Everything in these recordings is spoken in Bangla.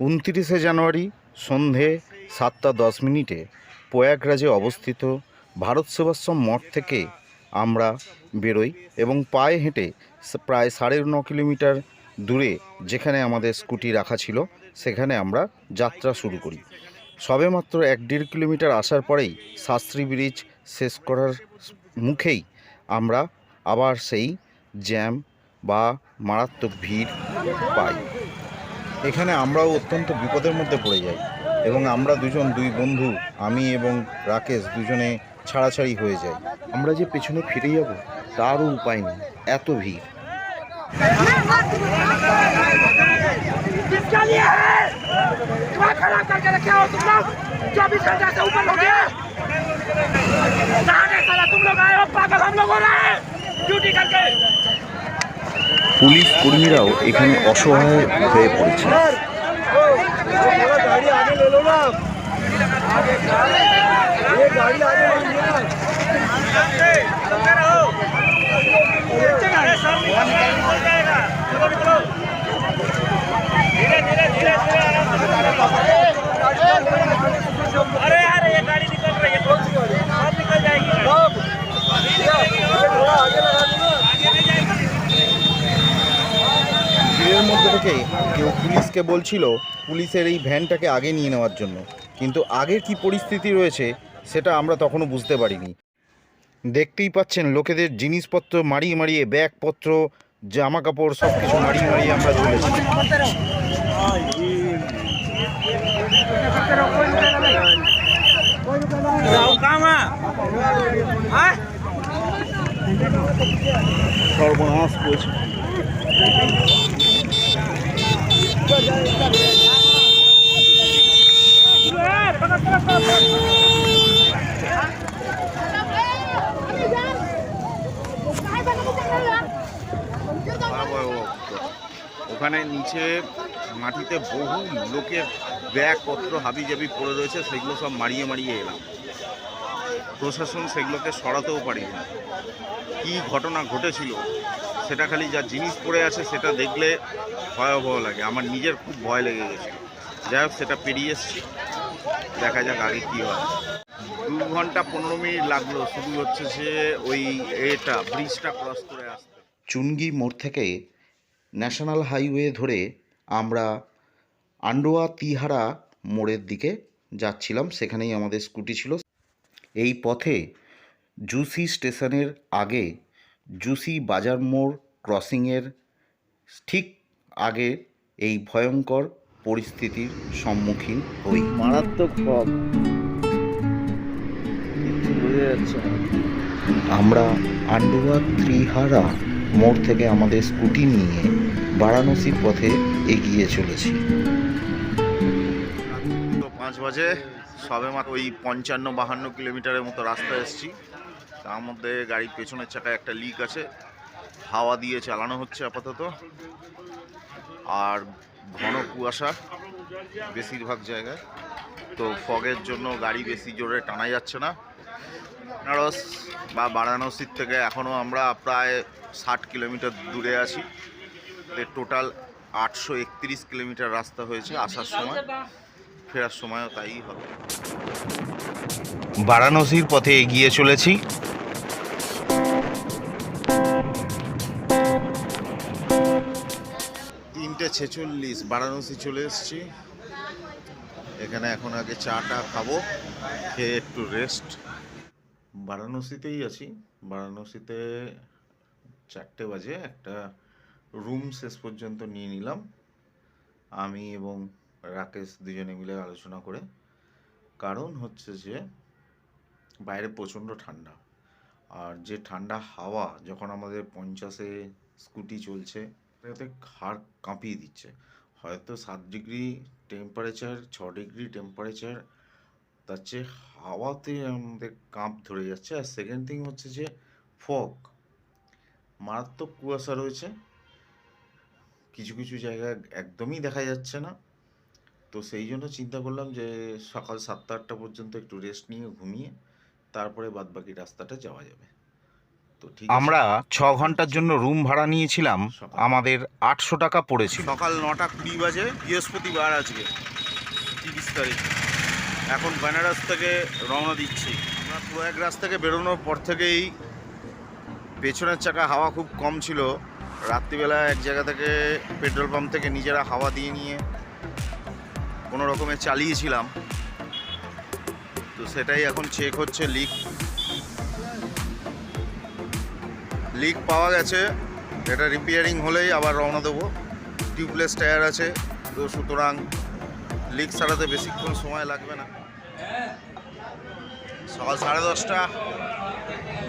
উনতিরিশে জানুয়ারি সন্ধে সাতটা দশ মিনিটে প্রয়াগরাজে অবস্থিত ভারত সেবাশ্রম মঠ থেকে আমরা বেরোই এবং পায়ে হেঁটে প্রায় সাড়ে ন কিলোমিটার দূরে যেখানে আমাদের স্কুটি রাখা ছিল, সেখানে আমরা যাত্রা শুরু করি। সবেমাত্র এক দেড় কিলোমিটার আসার পরেই শাস্ত্রী ব্রিজ শেষ করার মুখেই আমরা আবার সেই জ্যাম বা মারাত্মক ভিড় পাই। এখানে আমরাও অত্যন্ত বিপদের মধ্যে পড়ে যাই এবং আমরা দুজন দুই বন্ধু আমি এবং রাকেশ দুজনে ছাড়াছাড়ি হয়ে যাই আমরা যে পেছনে ফিরে যাব তারও উপায় নেই এত ভিড় किसके लिए है दिमाग खराब करके रखे हो तुम लोग चौबीस घंटे से ऊपर हो गया कहाँ गए साला तुम लोग आए हो पागल हम लोग हो रहे हैं ड्यूटी करके পুলিশ কর্মীরাও এখানে অসহায় হয়ে পড়েছে गाड़ी आगे ले लो ना ये गाड़ी आगे ले लो ना अरे यार ये गाड़ी निकल रही है कौन सी गाड़ी अब निकल जाएगी কেউ পুলিশকে বলছিল পুলিশের এই ভ্যানটাকে আগে নিয়ে নেওয়ার জন্য। কিন্তু আগের কি পরিস্থিতি রয়েছে সেটা আমরা তখনও বুঝতে পারিনি। দেখতেই পাচ্ছেন লোকেদের জিনিসপত্র মারিয়ে মারিয়ে ব্যাগপত্র জামা কাপড় সব কিছু মারিয়ে মারিয়ে আমরা চলেছি। সর্বনাশ করেছে। ওখানে নিচে মাটিতে বহু লোকের ব্যাগপত্র হাবি হাবিজাবি পড়ে রয়েছে, সেগুলো সব মারিয়ে মারিয়ে এলাম। প্রশাসন সেগুলোকে সরাতেও পারিনি। কি ঘটনা ঘটেছিল, সেটা খালি যা জিনিস পড়ে আছে সেটা দেখলে ভয়াবহ লাগে। আমার নিজের খুব ভয় লেগে গেছে যাই হোক, সেটা পেরিয়ে এসছি। দেখা যাক আগে কী হয়। দু ঘণ্টা পনেরো মিনিট লাগল। শুধু হচ্ছে যে ওই এটা, ব্রিজটা ক্রস করে আসতে। চুনগি মোড় থেকে ন্যাশনাল হাইওয়ে ধরে আমরা আন্ডোয়া তিহারা মোড়ের দিকে যাচ্ছিলাম। সেখানেই আমাদের স্কুটি ছিল। এই পথে জুসি স্টেশনের আগে জুসি বাজার মোড় ক্রসিংয়ের ঠিক আগে এই ভয়ঙ্কর পরিস্থিতির সম্মুখীন হই। মারাত্মক ফগ না। আমরা আন্ডুয়া ত্রিহারা মোড় থেকে আমাদের স্কুটি নিয়ে বারাণসীর পথে এগিয়ে চলেছি। পাঁচ বাজে। সবে মাত্র ওই পঞ্চান্ন, বাহান্ন কিলোমিটারের মতো রাস্তা এসেছি। তার মধ্যে গাড়ির পেছনের চাকায় একটা লিক আছে। হাওয়া দিয়ে চালানো হচ্ছে আপাতত। আর ঘন কুয়াশা বেশিরভাগ জায়গায়। তো ফগের জন্য গাড়ি বেশি জোরে টানা যাচ্ছে না। বেনারস বা বারাণসীর থেকে এখনও আমরা প্রায় ষাট কিলোমিটার দূরে আছি। টোটাল আটশো একত্রিশ কিলোমিটার রাস্তা হয়েছে আসার সময়। ফেরার সময়ও তাই হবে। বারাণসীর পথে এগিয়ে চলেছি। তিনটে ছেচল্লিশ, বারাণসী চলে এসছি। এখানে এখন আগে চাটা খাব, খেয়ে একটু রেস্ট বারাণসীতেই আছি। বারাণসীতে চারটে বাজে, একটা রুম শেষ পর্যন্ত নিয়ে নিলাম। আমি এবং রাকেশ দুজনে মিলে আলোচনা করে। কারণ হচ্ছে যে, বাইরে প্রচণ্ড ঠান্ডা। আর যে ঠান্ডা হাওয়া যখন আমাদের পঞ্চাশে স্কুটি চলছে এতে হাড় কাঁপিয়ে দিচ্ছে। হয়তো সাত ডিগ্রি টেম্পারেচার ছ ডিগ্রি টেম্পারেচার তার চেয়ে হাওয়াতে আমাদের কাঁপ ধরে যাচ্ছে। আর সেকেন্ড থিং হচ্ছে যে ফগ মারাত্মক কুয়াশা রয়েছে। কিছু কিছু জায়গায় একদমই দেখা যাচ্ছে না। তো সেই জন্য চিন্তা করলাম যে সকাল সাতটা আটটা পর্যন্ত একটু রেস্ট নিয়ে ঘুমিয়ে তারপরে বাদবাকি রাস্তাটা যাওয়া যাবে। তো ঠিক আমরা ছ ঘণ্টার জন্য রুম ভাড়া নিয়েছিলাম আমাদের আটশো টাকা পড়েছিল। সকাল নটা কুড়ি বাজে বৃহস্পতিবার আজকে তিরিশ তারিখ। এখন বেনারস থেকে রওনা দিচ্ছি। আমরা প্রয়াগরাজ থেকে বেরোনোর পর থেকেই পেছনের চাকা হাওয়া খুব কম ছিল। রাত্রিবেলা এক জায়গা থেকে পেট্রোল পাম্প থেকে নিজেরা হাওয়া দিয়ে নিয়ে কোনো রকমে চালিয়েছিলাম। তো সেটাই এখন চেক হচ্ছে লিক লিক পাওয়া গেছে। এটা রিপেয়ারিং হলেই আবার রওনা দেবো। টিউবলেস টায়ার আছে, তো সুতরাং লিক সারাতে বেশিক্ষণ সময় লাগবে না। সকাল সাড়ে দশটা।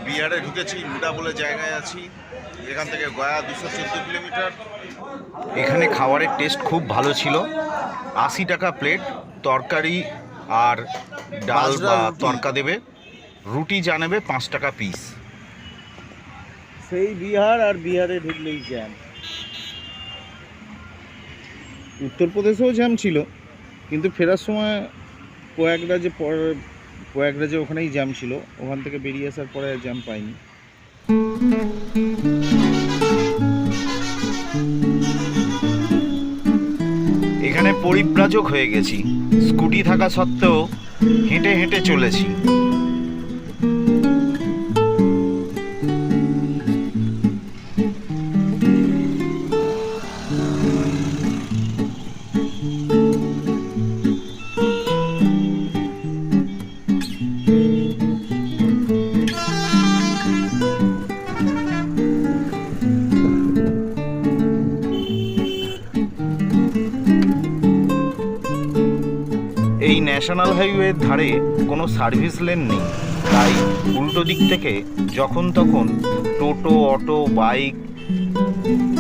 বিহারে ঢুকেছি মুডা বলে জায়গায় আছি। এখান থেকে গয়া দুশো চোদ্দ কিলোমিটার। এখানে খাবারের টেস্ট খুব ভালো ছিল। আশি টাকা প্লেট তরকারি আর ডাল বা তরকা দেবে। রুটি যা নেবে পাঁচ টাকা পিস সেই বিহার আর বিহারে ঢুকলেই জ্যাম উত্তরপ্রদেশেও জ্যাম ছিল কিন্তু ফেরার সময় প্রয়াগরাজে পর প্রয়াগরাজে ওখানেই জ্যাম ছিল ওখান থেকে বেরিয়ে আসার পরে আর জ্যাম পাইনি। এখানে পরিব্রাজক হয়ে গেছি। স্কুটি থাকা সত্ত্বেও হেঁটে হেঁটে চলেছি। এই ন্যাশনাল হাইওয়ের ধারে কোনো সার্ভিস লেন নেই। তাই উল্টো দিক থেকে যখন তখন টোটো, অটো, বাইক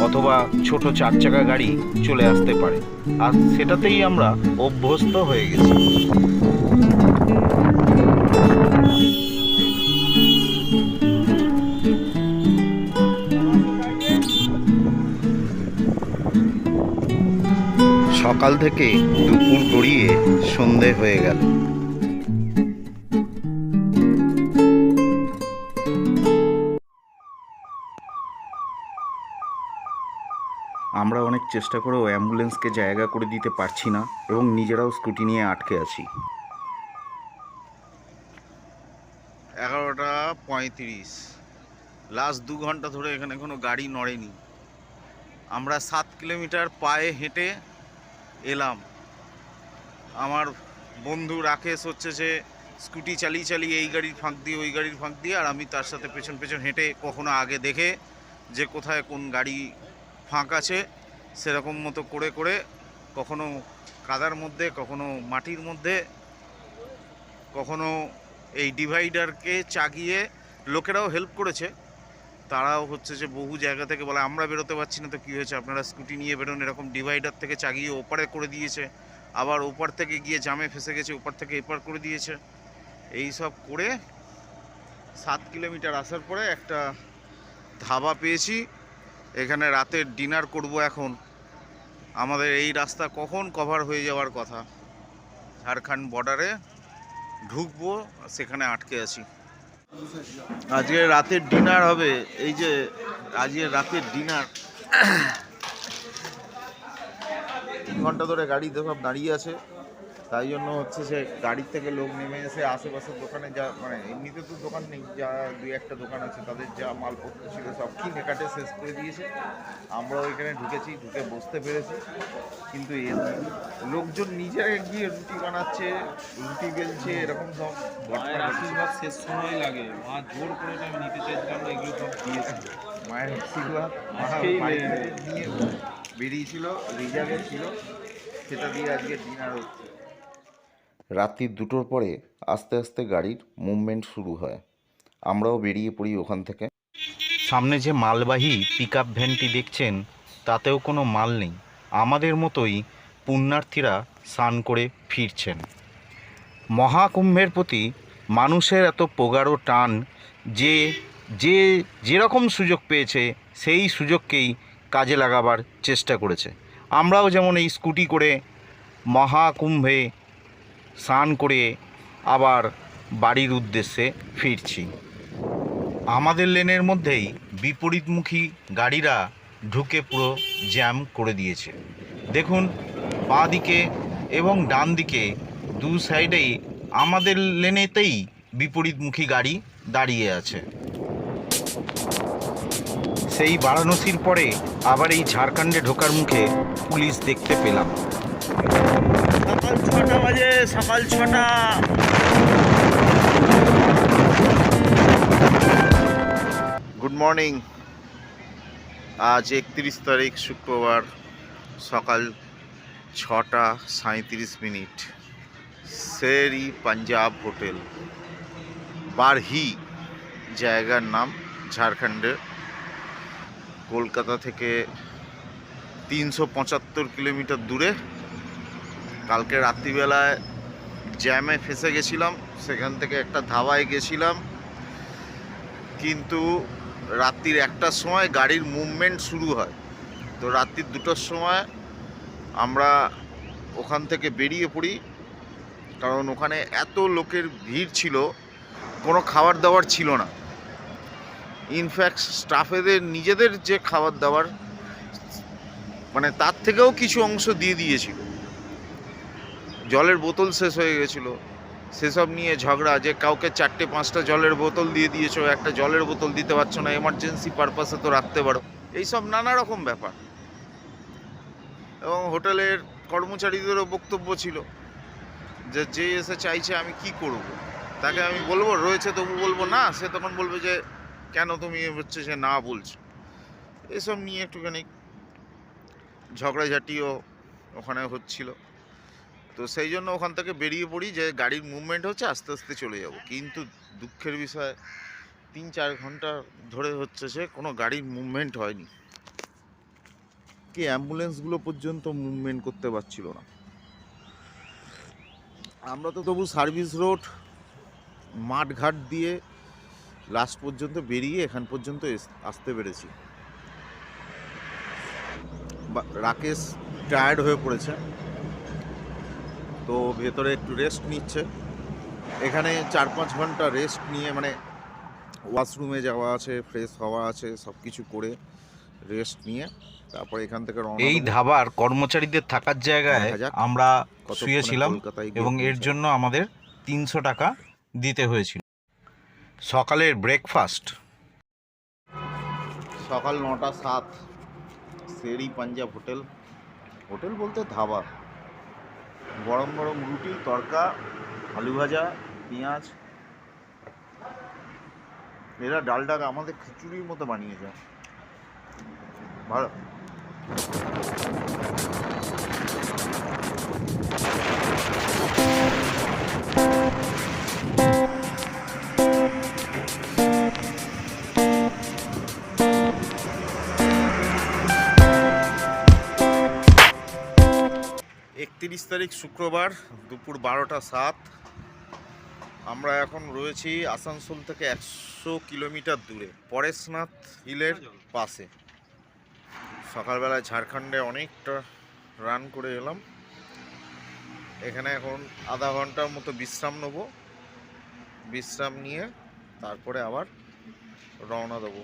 অথবা ছোট চার চাকা গাড়ি চলে আসতে পারে। আর সেটাতেই আমরা অভ্যস্ত হয়ে গেছি। সকাল থেকে দুপুর গড়িয়ে সন্ধে হয়ে গেল। আমরা অনেক চেষ্টা করেও অ্যাম্বুলেন্সকে জায়গা করে দিতে পারছি না এবং নিজেরাও স্কুটি নিয়ে আটকে আছি। এগারোটা পঁয়ত্রিশ। লাস্ট দু ঘণ্টা ধরে এখানে কোনো গাড়ি নড়েনি। আমরা সাত কিলোমিটার পায়ে হেঁটে এলাম। আমার বন্ধু রাকেশ হচ্ছে যে স্কুটি চালিয়ে চালিয়ে এই গাড়ির ফাঁক দিয়ে, ওই গাড়ির ফাঁক দিয়ে, আর আমি তার সাথে পেছন পেছন হেঁটে কখনো আগে দেখে যে কোথায় কোন গাড়ি ফাঁক আছে, সেরকম মতো করে করে কখনো কাদার মধ্যে, কখনো মাটির মধ্যে, কখনো এই ডিভাইডারকে চাগিয়ে লোকেরাও হেল্প করেছে। তারাও হচ্ছে যে বহু জায়গা থেকে বলে, আমরা বেরোতে পারছি না তো কী হয়েছে? আপনারা স্কুটি নিয়ে বেরোন। এরকম ডিভাইডার থেকে চাগিয়ে ওপারে করে দিয়েছে। আবার ওপার থেকে গিয়ে জামে ফেসে গেছে, ওপার থেকে এপার করে দিয়েছে। এই সব করে সাত কিলোমিটার আসার পরে একটা ধাবা পেয়েছি। এখানে রাতের ডিনার করব এখন। আমাদের এই রাস্তা কখন কভার হয়ে যাওয়ার কথা? ঝাড়খণ্ড বর্ডারে ঢুকবো, সেখানে আটকে আছি। আজকে রাতের ডিনার হবে, এই যে আজকে রাতের ডিনার। ঘণ্টা ধরে গাড়িতে সব দাঁড়িয়ে আছে। তাই জন্য হচ্ছে যে গাড়ির থেকে লোক নেমে এসে আশেপাশের দোকানে যা মানে এমনিতে তো দোকান নেই যা দুই একটা দোকান আছে তাদের যা মালপত্র ছিল সব কিনে কাটে শেষ করে দিয়েছে। আমরাও এখানে ঢুকেছি ঢুকে বসতে পেরেছি। কিন্তু লোকজন নিজেরা গিয়ে রুটি বানাচ্ছে রুটি বেলছে এরকম সব ঘটনা। আশীর্বাদ শেষ সময় লাগে। মা জোর করে আমি নিতে চাইছিলাম এগুলো সব দিয়েছে। মায়ের আশীর্বাদ। নিয়ে বেরিয়েছিল রিজার্ভে ছিল। সেটা দিয়ে আজকে ডিনার হচ্ছে। রাত্রি দুটোর পরে আস্তে আস্তে গাড়ির মুভমেন্ট শুরু হয়। আমরাও বেরিয়ে পড়ি ওখান থেকে। সামনে যে মালবাহী পিক ভ্যানটি দেখছেন, তাতেও কোনো মাল নেই। আমাদের মতোই পুণ্যার্থীরা স্নান করে ফিরছেন। মহাকুম্ভের প্রতি মানুষের এত পোগারো টান, যে যে, যেরকম সুযোগ পেয়েছে, সেই সুযোগকেই কাজে লাগাবার চেষ্টা করেছে। আমরাও যেমন এই স্কুটি করে মহাকুম্ভে স্নান করে আবার বাড়ির উদ্দেশ্যে ফিরছি। আমাদের লেনের মধ্যেই বিপরীতমুখী গাড়িরা ঢুকে পুরো জ্যাম করে দিয়েছে। দেখুন বাঁ দিকে এবং ডান দিকে দু সাইডেই আমাদের লেনেতেই বিপরীতমুখী গাড়ি দাঁড়িয়ে আছে। সেই বারাণসীর পরে আবার এই ঝাড়খণ্ডে ঢোকার মুখে পুলিশ দেখতে পেলাম। বাজে সকাল ছটা। গুড মর্নিং আজ একত্রিশ তারিখ, শুক্রবার, সকাল ছটা সাঁত্রিশ মিনিট। সেরি পাঞ্জাব হোটেল। বারহি জায়গার নাম, ঝাড়খণ্ডের। কলকাতা থেকে তিনশো পঁচাত্তর কিলোমিটার দূরে কালকে রাত্রিবেলায় জ্যামে ফেসে গেছিলাম, সেখান থেকে একটা ধাবায় গেছিলাম। কিন্তু রাত্রির একটার সময় গাড়ির মুভমেন্ট শুরু হয়। তো রাত্রির দুটোর সময় আমরা ওখান থেকে বেরিয়ে পড়ি, কারণ ওখানে এত লোকের ভিড় ছিল, কোনো খাবার দাবার ছিল না। ইনফ্যাক্ট স্টাফেদের নিজেদের যে খাবার দাবার মানে তার থেকেও কিছু অংশ দিয়ে দিয়েছিল। জলের বোতল শেষ হয়ে গেছিল। সেসব নিয়ে ঝগড়া যে কাউকে চারটে, পাঁচটা জলের বোতল দিয়ে দিয়েছ, একটা জলের বোতল দিতে পারছ না এমার্জেন্সি পারপাসে তো রাখতে পারো। এইসব নানা রকম ব্যাপার। এবং হোটেলের কর্মচারীদেরও বক্তব্য ছিল যে যে এসে চাইছে আমি কি করব? তাকে আমি বলব, রয়েছে তবু বলব না, সে তখন বলবে যে, কেন তুমি হচ্ছে সে না বলছো? এসব নিয়ে একটুখানি ঝগড়াঝাটিও ওখানে হচ্ছিল। তো সেই জন্য ওখান থেকে বেরিয়ে পড়ি যে গাড়ির মুভমেন্ট হচ্ছে, আস্তে আস্তে চলে যাব। কিন্তু দুঃখের বিষয়, তিন চার ঘণ্টা ধরে হচ্ছে যে কোনো গাড়ির মুভমেন্ট হয়নি। কি অ্যাম্বুলেন্সগুলো পর্যন্ত মুভমেন্ট করতে পারছিল না। আমরা তো তবু সার্ভিস রোড মাঠঘাট দিয়ে লাস্ট পর্যন্ত বেরিয়ে এখান পর্যন্ত আসতে পেরেছি। রাকেশ টায়ার্ড হয়ে পড়েছে। তো ভেতরে একটু রেস্ট নিচ্ছে। এখানে চার পাঁচ ঘণ্টা রেস্ট নিয়ে মানে ওয়াশরুমে যাওয়া আছে ফ্রেশ হওয়া আছে সব কিছু করে রেস্ট নিয়ে তারপরে এখান থেকে এই ধাবার কর্মচারীদের থাকার জায়গায় আমরা শুয়েছিলাম এবং এর জন্য আমাদের তিনশো টাকা দিতে হয়েছিল। সকালের ব্রেকফাস্ট সকাল নটা সাত। সেরি পাঞ্জাব হোটেল। হোটেল বলতে ধাবা। গরম গরম রুটি তরকা আলু ভাজা পেঁয়াজ। এরা ডালটাকে আমাদের খিচুড়ির মতো বানিয়েছে। ভালো। একত্রিশ তারিখ শুক্রবার দুপুর বারোটা সাত। আমরা এখন রয়েছি আসানসোল থেকে একশো কিলোমিটার দূরে, পরেশনাথ হিলের পাশে। সকালবেলা ঝাড়খণ্ডে অনেকটা রান করে এলাম। এখানে এখন আধা ঘণ্টার মতো বিশ্রাম নেব। বিশ্রাম নিয়ে তারপরে আবার রওনা দেবো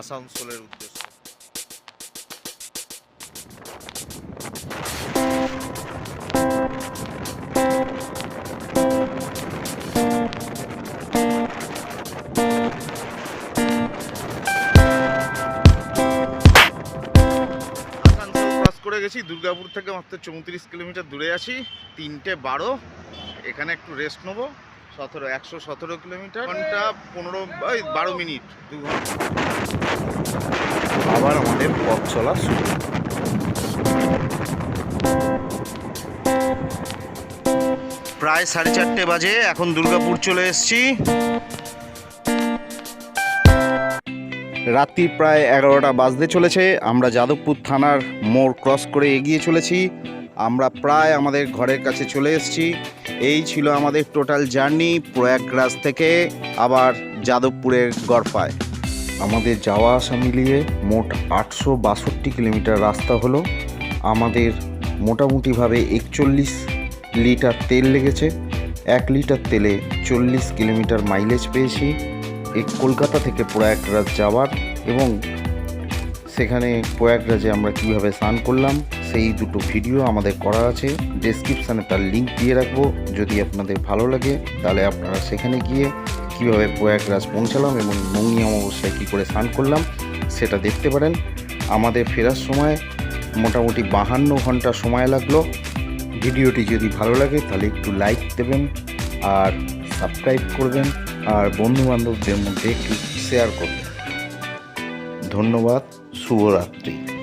আসানসোলের উদ্দেশ্যে। দুর্গাপুর থেকে মাত্র চৌত্রিশ কিলোমিটার দূরে আছি। তিনটে বারো। এখানে একটু রেস্ট নেব। সতেরো, একশো সতেরো কিলোমিটার। ঘণ্টা পনেরো বারো মিনিট, দু ঘণ্টা। আবার আমাদের পথ চলা শুরু। প্রায় সাড়ে চারটে বাজে, এখন দুর্গাপুর চলে এসেছি। রাত্রি প্রায় এগারোটা বাজতে চলেছে। আমরা যাদবপুর থানার মোড় ক্রস করে এগিয়ে চলেছি। আমরা প্রায় আমাদের ঘরের কাছে চলে এসেছি। এই ছিল আমাদের টোটাল জার্নি প্রয়াগরাজ থেকে আবার যাদবপুরের গড়পায়। আমাদের যাওয়া আসা মিলিয়ে মোট আটশো বাষট্টি কিলোমিটার রাস্তা হলো। আমাদের মোটামুটিভাবে একচল্লিশ লিটার তেল লেগেছে। এক লিটার তেলে চল্লিশ কিলোমিটার মাইলেজ পেয়েছি। এই কলকাতা থেকে প্রয়াগরাজ যাওয়ার এবং সেখানে প্রয়াগরাজে আমরা কীভাবে স্নান করলাম, সেই দুটো ভিডিও আমাদের করা আছে। ডেসক্রিপশানে তার লিঙ্ক দিয়ে রাখব। যদি আপনাদের ভালো লাগে, তাহলে আপনারা সেখানে গিয়ে কীভাবে প্রয়াগরাজ পৌঁছালাম এবং নৌনি অমাবস্যায় কী করে স্নান করলাম, সেটা দেখতে পারেন। আমাদের ফেরার সময় মোটামুটি বাহান্ন ঘণ্টা সময় লাগল। ভিডিওটি যদি ভালো লাগে, তাহলে একটু লাইক দেবেন আর সাবস্ক্রাইব করবেন। আর বন্ধুবান্ধবদের মধ্যে একটু শেয়ার করবেন। ধন্যবাদ শুভরাত্রি।